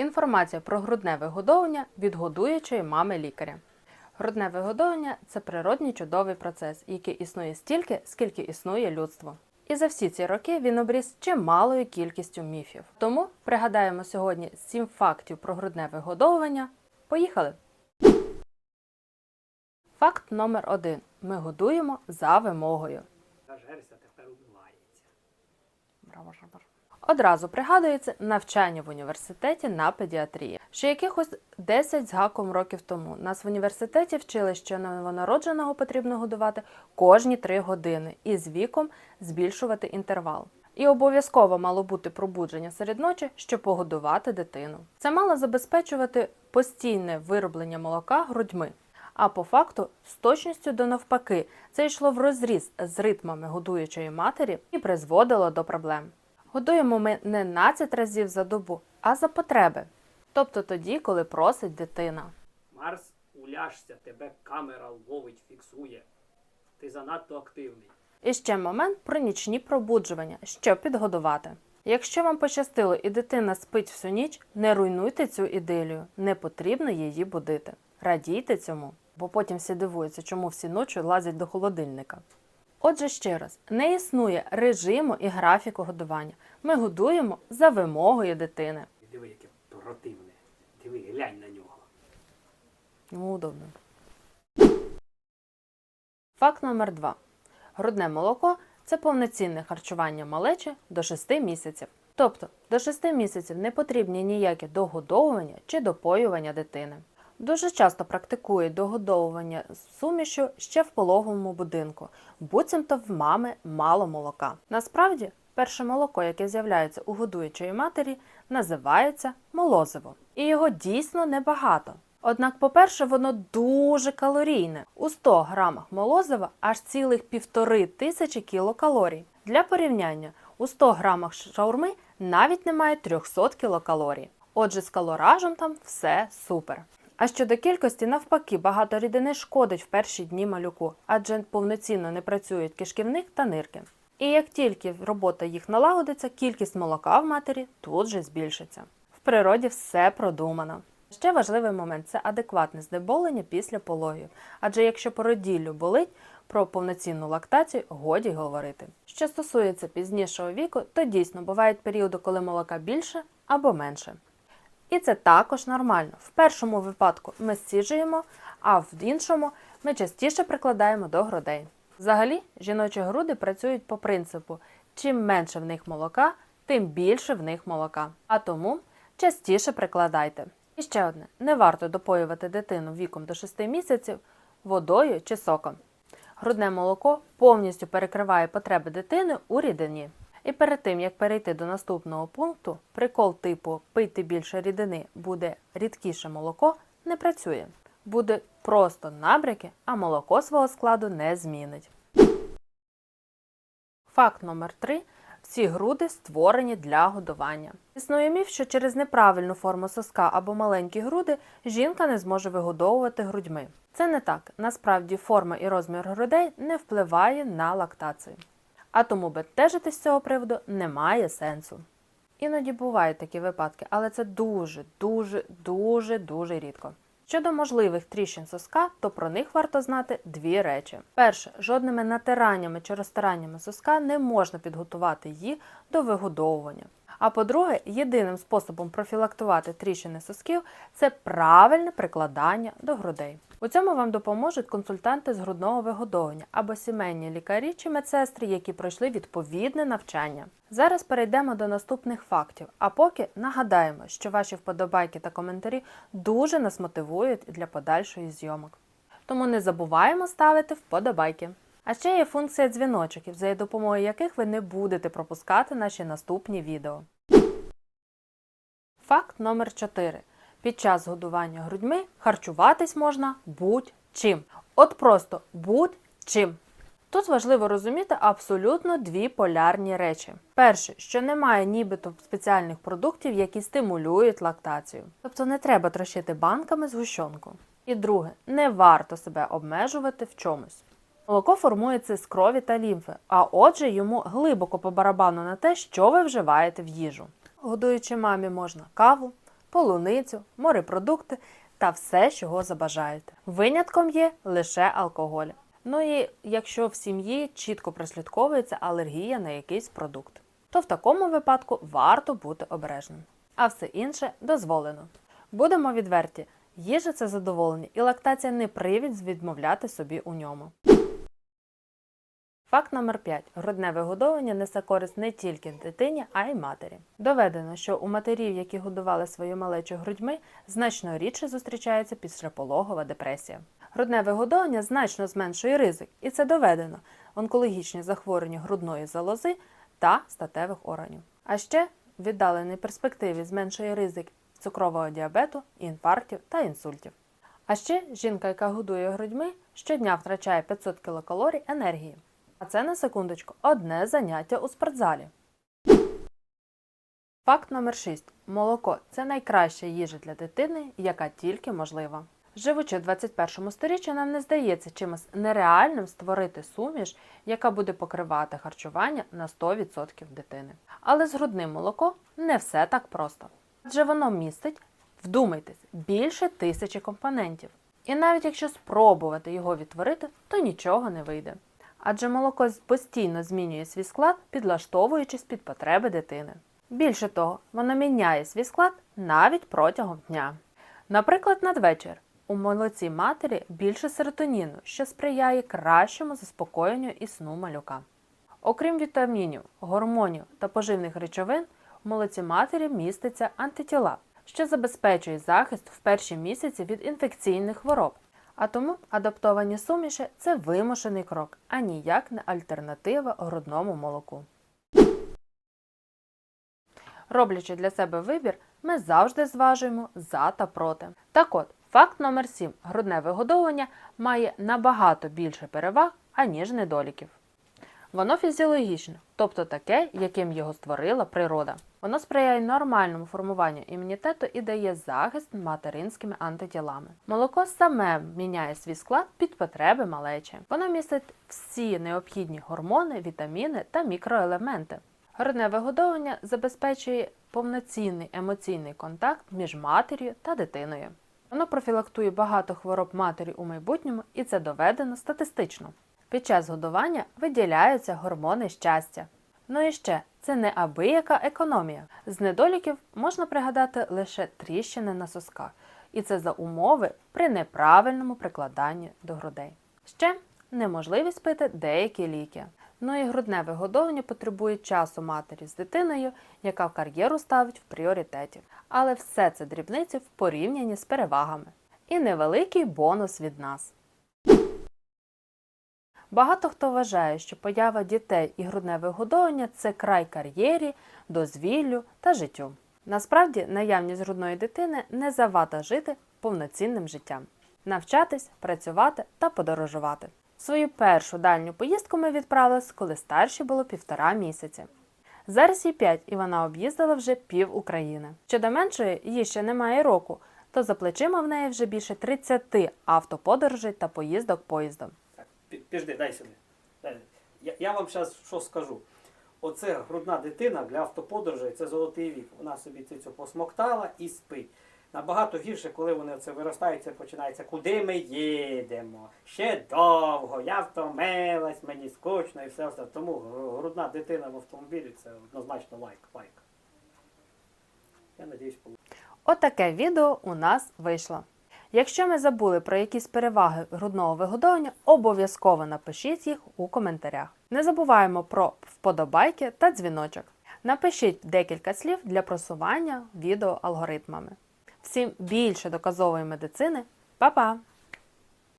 Інформація про грудне вигодовування від годуючої мами лікаря. Грудне вигодовування це природній чудовий процес, який існує стільки, скільки існує людство. І за всі ці роки він обріз чималою кількістю міфів. Тому пригадаємо сьогодні 7 фактів про грудне вигодовування. Поїхали! Факт номер один. Ми годуємо за вимогою. Жерся тепер умивається. Одразу пригадується навчання в університеті на педіатрії. Ще якихось 10 з гаком років тому нас в університеті вчили, що новонародженого потрібно годувати кожні 3 години і з віком збільшувати інтервал. І обов'язково мало бути пробудження серед ночі, щоб погодувати дитину. Це мало забезпечувати постійне вироблення молока грудьми. А по факту, з точністю до навпаки, це йшло в розріз з ритмами годуючої матері і призводило до проблем. Годуємо ми не 12 разів за добу, а за потреби. Тобто тоді, коли просить дитина. Марс, уляжся, тебе камера ловить, фіксує. Ти занадто активний. І ще момент про нічні пробуджування, щоб підгодувати. Якщо вам пощастило і дитина спить всю ніч, не руйнуйте цю ідилію, не потрібно її будити. Радійте цьому, бо потім всі дивуються, чому всі ночі лазять до холодильника. Отже, ще раз, не існує режиму і графіку годування. Ми годуємо за вимогою дитини. Диви, яке противне. Диви, глянь на нього. Йому удобно. Факт номер 2. Грудне молоко це повноцінне харчування малечі до 6 місяців. Тобто до 6 місяців не потрібні ніякі догодовування чи допоювання дитини. Дуже часто практикують догодовування сумішю ще в пологовому будинку, буцімто в мами мало молока. Насправді, перше молоко, яке з'являється у годуючої матері, називається молозиво. І його дійсно небагато. Однак, по-перше, воно дуже калорійне. У 100 грамах молозива аж цілих півтори тисячі кілокалорій. Для порівняння, у 100 грамах шаурми навіть немає 300 кілокалорій. Отже, з калоражем там все супер. А щодо кількості, навпаки, багато рідини шкодить в перші дні малюку, адже повноцінно не працюють кишківник та нирки. І як тільки робота їх налагодиться, кількість молока в матері тут же збільшиться. В природі все продумано. Ще важливий момент це адекватне знеболення після пологів. Адже якщо породіллю болить, про повноцінну лактацію годі говорити. Що стосується пізнішого віку, то дійсно бувають періоди, коли молока більше або менше. І це також нормально. В першому випадку ми стіжуємо, а в іншому ми частіше прикладаємо до грудей. Взагалі, жіночі груди працюють по принципу: чим менше в них молока, тим більше в них молока. А тому частіше прикладайте. І ще одне: не варто допоювати дитину віком до 6 місяців водою чи соком. Грудне молоко повністю перекриває потреби дитини у рідині. І перед тим, як перейти до наступного пункту, прикол типу пийте більше рідини, буде рідкіше молоко, не працює. Буде просто набряки, а молоко свого складу не змінить. Факт номер 3. Всі груди створені для годування. Існує міф, що через неправильну форму соска або маленькі груди жінка не зможе вигодовувати грудьми. Це не так. Насправді форма і розмір грудей не впливає на лактацію. А тому бентежити з цього приводу немає сенсу. Іноді бувають такі випадки, але це дуже, дуже, дуже, дуже рідко. Щодо можливих тріщин соска, то про них варто знати дві речі. Перше, жодними натираннями чи розтираннями соска не можна підготувати її до вигодовування. А по-друге, єдиним способом профілактувати тріщини сосків це правильне прикладання до грудей. У цьому вам допоможуть консультанти з грудного вигодовування або сімейні лікарі чи медсестри, які пройшли відповідне навчання. Зараз перейдемо до наступних фактів, а поки нагадаємо, що ваші вподобайки та коментарі дуже нас мотивують для подальшої зйомок. Тому не забуваємо ставити вподобайки. А ще є функція дзвіночків, за допомогою яких ви не будете пропускати наші наступні відео. Факт номер 4. Під час годування грудьми харчуватись можна будь-чим. От просто будь-чим. Тут важливо розуміти абсолютно дві полярні речі. Перше, що немає нібито спеціальних продуктів, які стимулюють лактацію. Тобто не треба трощити банками згущенку. І друге, не варто себе обмежувати в чомусь. Молоко формується з крові та лімфи, а отже, йому глибоко по барабану на те, що ви вживаєте в їжу. Годуючи мамі можна каву, полуницю, морепродукти та все, чого забажаєте. Винятком є лише алкоголь. Ну і якщо в сім'ї чітко прослідковується алергія на якийсь продукт, то в такому випадку варто бути обережним. А все інше дозволено. Будемо відверті, їжа це задоволення, і лактація не привід відмовляти собі у ньому. Факт номер 5. Грудне вигодовування несе користь не тільки дитині, а й матері. Доведено, що у матерів, які годували свою малечу грудьми, значно рідше зустрічається післяпологова депресія. Грудне вигодовування значно зменшує ризик, і це доведено онкологічні захворювання грудної залози та статевих органів. А ще в віддаленій перспективі зменшує ризик цукрового діабету, інфарктів та інсультів. А ще жінка, яка годує грудьми, щодня втрачає 500 кілокалорій енергії. А це на секундочку одне заняття у спортзалі. Факт номер 6. Молоко це найкраща їжа для дитини, яка тільки можлива. Живучи в 21 сторіччі, нам не здається чимось нереальним створити суміш, яка буде покривати харчування на 100% дитини. Але з грудним молоком не все так просто. Адже воно містить, вдумайтесь, більше тисячі компонентів. І навіть якщо спробувати його відтворити, то нічого не вийде. Адже молоко постійно змінює свій склад, підлаштовуючись під потреби дитини. Більше того, воно міняє свій склад навіть протягом дня. Наприклад, надвечір у молоці матері більше серотоніну, що сприяє кращому заспокоєнню і сну малюка. Окрім вітамінів, гормонів та поживних речовин, в молоці матері міститься антитіла, що забезпечує захист в перші місяці від інфекційних хвороб. А тому адаптовані суміші це вимушений крок, а ніяк не альтернатива грудному молоку. Роблячи для себе вибір, ми завжди зважуємо за та проти. Так от, факт номер 7. Грудне вигодовування має набагато більше переваг, аніж недоліків. Воно фізіологічне, тобто таке, яким його створила природа. Воно сприяє нормальному формуванню імунітету і дає захист материнськими антитілами. Молоко саме міняє свій склад під потреби малечі. Воно містить всі необхідні гормони, вітаміни та мікроелементи. Грудне вигодовування забезпечує повноцінний емоційний контакт між матір'ю та дитиною. Воно профілактує багато хвороб матері у майбутньому, і це доведено статистично. Під час годування виділяються гормони щастя. Ну і ще це неабияка економія. З недоліків можна пригадати лише тріщини на сосках, і це за умови при неправильному прикладанні до грудей. Ще неможливість пити деякі ліки. Ну і грудне вигодовування потребує часу матері з дитиною, яка в кар'єру ставить в пріоритеті. Але все це дрібниці в порівнянні з перевагами. І невеликий бонус від нас. Багато хто вважає, що поява дітей і грудне вигодовування це край кар'єрі, дозвіллю та життю. Насправді, наявність грудної дитини не завада жити повноцінним життям, навчатись, працювати та подорожувати. Свою першу дальню поїздку ми відправились, коли старші було півтора місяці. Зараз їй 5, і вона об'їздила вже пів України. Щодо меншої, їй ще немає року, то за плечима в неї вже більше 30 автоподорожей та поїздок поїздом. Піжди, дай сюди. Дай. Я, я вам зараз що скажу. Оце грудна дитина для автоподорожей це золотий вік. Вона собі цю посмоктала і спить. Набагато гірше, коли вони це виростають, починається, куди ми їдемо? Ще довго, я втомилась, мені скучно і все все. Тому грудна дитина в автомобілі це однозначно лайк. лайк. Я надіюсь, Отаке відео у нас вийшло. Якщо ми забули про якісь переваги грудного вигодовування, обов'язково напишіть їх у коментарях. Не забуваємо про вподобайки та дзвіночок. Напишіть декілька слів для просування відео алгоритмами. Всім більше доказової медицини. Па-па!